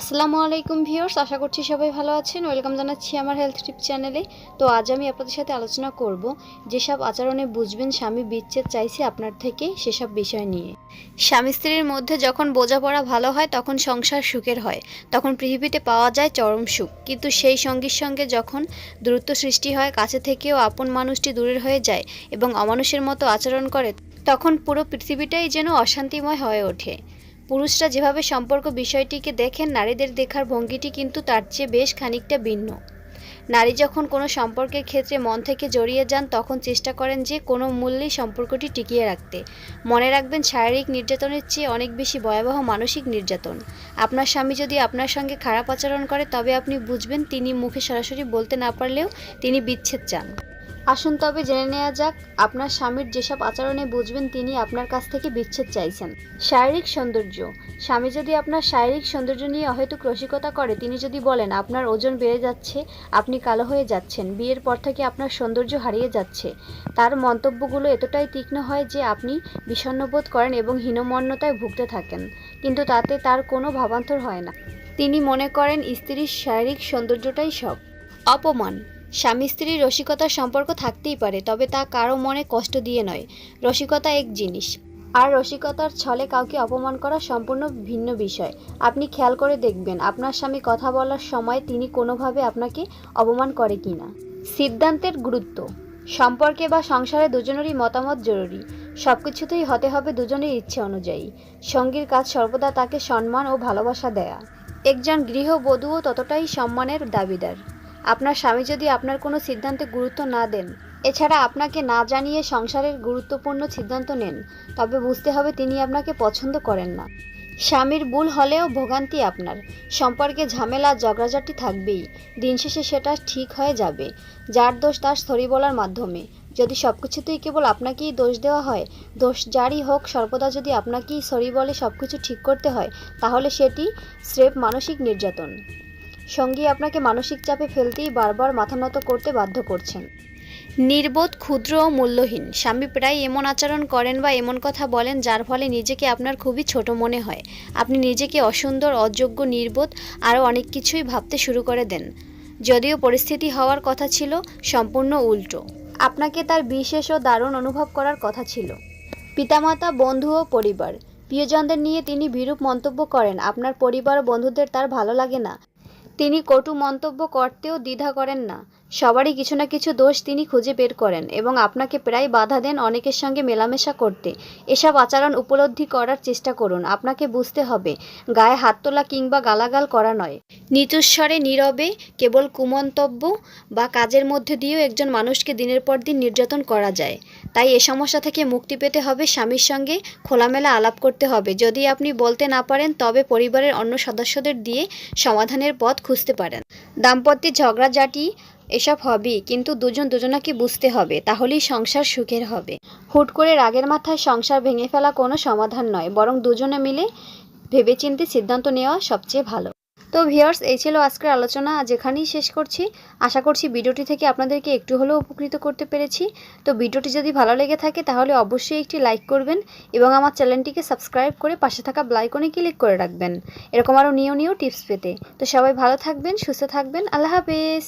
আসসালামু আলাইকুম ভিউয়ার্স, আশা করছি সবাই ভালো আছেন। ওয়েলকাম জানাচ্ছি আমার হেলথ টিপ চ্যানেলে। তো আজ আমি আপনাদের সাথে আলোচনা করব যেসব আচরণে বুঝবেন স্বামী বিচ্ছেদ চাইছে আপনার থেকে সেসব বিষয় নিয়ে। স্বামী স্ত্রীর মধ্যে যখন বোঝাপড়া ভালো হয়, তখন সংসার সুখের হয়। তখন পৃথিবীতে পাওয়া যায় চরম সুখ। কিন্তু সেই সঙ্গীর সঙ্গে যখন দূরত্ব সৃষ্টি হয়, কাছে থেকেও আপন মানুষটি দূরের হয়ে যায় এবং অমানুষের মতো আচরণ করে, তখন পুরো পৃথিবীটাই যেন অশান্তিময় হয়ে ওঠে। পুরুষরা যেভাবে সম্পর্ক বিষয়টিকে দেখেন, নারীদের দেখার ভঙ্গিটি কিন্তু তার চেয়ে বেশ খানিকটা ভিন্ন। নারী যখন কোনো সম্পর্কের ক্ষেত্রে মন থেকে জড়িয়ে যান, তখন চেষ্টা করেন যে কোনো মূল্যেই সম্পর্কটি টিকিয়ে রাখতে। মনে রাখবেন, শারীরিক নির্যাতনের চেয়ে অনেক বেশি ভয়াবহ মানসিক নির্যাতন। আপনার স্বামী যদি আপনার সঙ্গে খারাপ আচরণ করে, তবে আপনি বুঝবেন, তিনি মুখে সরাসরি বলতে না পারলেও তিনি বিচ্ছেদ চান। আসুন তবে জেনে নেওয়া যাক, আপনার স্বামীর যেসব আচরণে বুঝবেন তিনি আপনার কাছ থেকে বিচ্ছেদ চাইছেন। শারীরিক সৌন্দর্য। স্বামী যদি আপনার শারীরিক সৌন্দর্য নিয়ে অহেতুক রসিকতা করে, তিনি যদি বলেন, আপনার ওজন বেড়ে যাচ্ছে, আপনি কালো হয়ে যাচ্ছেন, বিয়ের পর থেকে আপনার সৌন্দর্য হারিয়ে যাচ্ছে। তার মন্তব্যগুলো এতটাই তীক্ষ্ণ হয় যে আপনি বিষণ্ণবোধ করেন এবং হীনমন্যতায় ভুগতে থাকেন। কিন্তু তাতে তার কোনো ভাবান্তর হয় না। তিনি মনে করেন, স্ত্রীর শারীরিক সৌন্দর্যটাই সব। অপমান। স্বামী স্ত্রীর রসিকতার সম্পর্ক থাকতেই পারে, তবে তা কারও মনে কষ্ট দিয়ে নয়। রসিকতা এক জিনিস। আর রসিকতার ছলে কাউকে অপমান করা সম্পূর্ণ ভিন্ন বিষয়। আপনি খেয়াল করে দেখবেন, আপনার স্বামী কথা বলার সময় তিনি কোনোভাবে আপনাকে অপমান করে কিনা সিদ্ধান্তের গুরুত্ব। সম্পর্কে বা সংসারে দুজনেরই মতামত জরুরি। সব কিছুতেই হতে হবে দুজনের ইচ্ছে অনুযায়ী। সঙ্গীর কাজ সর্বদা তাকে সম্মান ও ভালোবাসা দেয়া। একজন গৃহবধূও ততটাই সম্মানের দাবিদার। আপনার স্বামী যদি আপনার কোনো সিদ্ধান্তে গুরুত্ব না দেন, এছাড়া আপনাকে না জানিয়ে সংসারের গুরুত্বপূর্ণ সিদ্ধান্ত নেন, তবে বুঝতে হবে তিনি আপনাকে পছন্দ করেন না। স্বামীর ভুল হলেও ভোগান্তি আপনার। সম্পর্কে ঝামেলা, ঝগড়াঝাটি থাকবেই। দিন শেষে সেটা ঠিক হয়ে যাবে। যার দোষ তার সরি বলার মাধ্যমে। যদি সব কিছুতেই কেবল আপনাকেই দোষ দেওয়া হয়, দোষ যারই হোক, সর্বদা যদি আপনাকেই সরি বলে সব কিছু ঠিক করতে হয়, তাহলে সেটি স্রেফ মানসিক নির্যাতন। সঙ্গী আপনাকে মানসিক চাপে ফেলতেই বারবার মাথা নত করতে বাধ্য করছেন। নির্বোধ ক্ষুদ্র ও মূল্যহীন। স্বামী প্রায় এমন আচরণ করেন বা এমন কথা বলেন যার ফলে নিজেকে আপনার খুবই ছোট মনে হয়। আপনি নিজেকে অসুন্দর অযোগ্য নির্বোধ আরও অনেক কিছুই ভাবতে শুরু করে দেন। যদিও পরিস্থিতি হওয়ার কথা ছিল সম্পূর্ণ উল্টো। আপনাকে তার বিশেষ ও দারুণ অনুভব করার কথা ছিল। পিতামাতা বন্ধু ও পরিবার। প্রিয়জনদের নিয়ে তিনি বিরূপ মন্তব্য করেন আপনার পরিবার ও বন্ধুদের তার ভালো লাগে না। তিনি কটু মন্তব্য করতেও দ্বিধা করেন না। সবারই কিছু না কিছু দোষ তিনি খুঁজে বের করেন এবং আপনাকে প্রায় বাধা দেন অনেকের সঙ্গে মেলামেশা করতে। এসব আচরণ উপলব্ধি করার চেষ্টা করুন, আপনাকে বুঝতে হবে, গায়ে হাত তোলা কিংবা গালাগাল করা নয়। নিচুস্বরে নীরবে, কেবল কুমন্তব্য বা কাজের মধ্যে দিয়েও একজন মানুষকে দিনের পর দিন নির্যাতন করা যায়। তাই এ সমস্যা থেকে মুক্তি পেতে হবে, স্বামীর সঙ্গে খোলামেলা আলাপ করতে হবে। যদি আপনি বলতে না পারেন, তবে পরিবারের অন্য সদস্যদের দিয়ে সমাধানের পথ খুঁজতে পারেন। দাম্পত্যে ঝগড়াঝাটি এসব হবেই কিন্তু দুজন দুজনাকে বুঝতে হবে, তাহলেই সংসার সুখের হবে। হুট করে রাগের মাথায় সংসার ভেঙে ফেলা কোনো সমাধান নয়, বরং দুজনে মিলে ভেবেচিন্তে সিদ্ধান্ত নেওয়া সবচেয়ে ভালো। তো ভিউয়ার্স, এই ছিল আজকের আলোচনা যেখানেই শেষ করছি। আশা করছি ভিডিওটি থেকে আপনাদেরকে একটু হলেও উপকৃত করতে পেরেছি। তো ভিডিওটি যদি ভালো লেগে থাকে, তাহলে অবশ্যই একটি লাইক করবেন এবং আমার চ্যানেলটিকে সাবস্ক্রাইব করে পাশে থাকা ব্লাইকনে ক্লিক করে রাখবেন। এরকম আরও নিউ নিউ টিপস পেতে। তো সবাই ভালো থাকবেন, সুস্থ থাকবেন, আল্লাহ হাফেজ।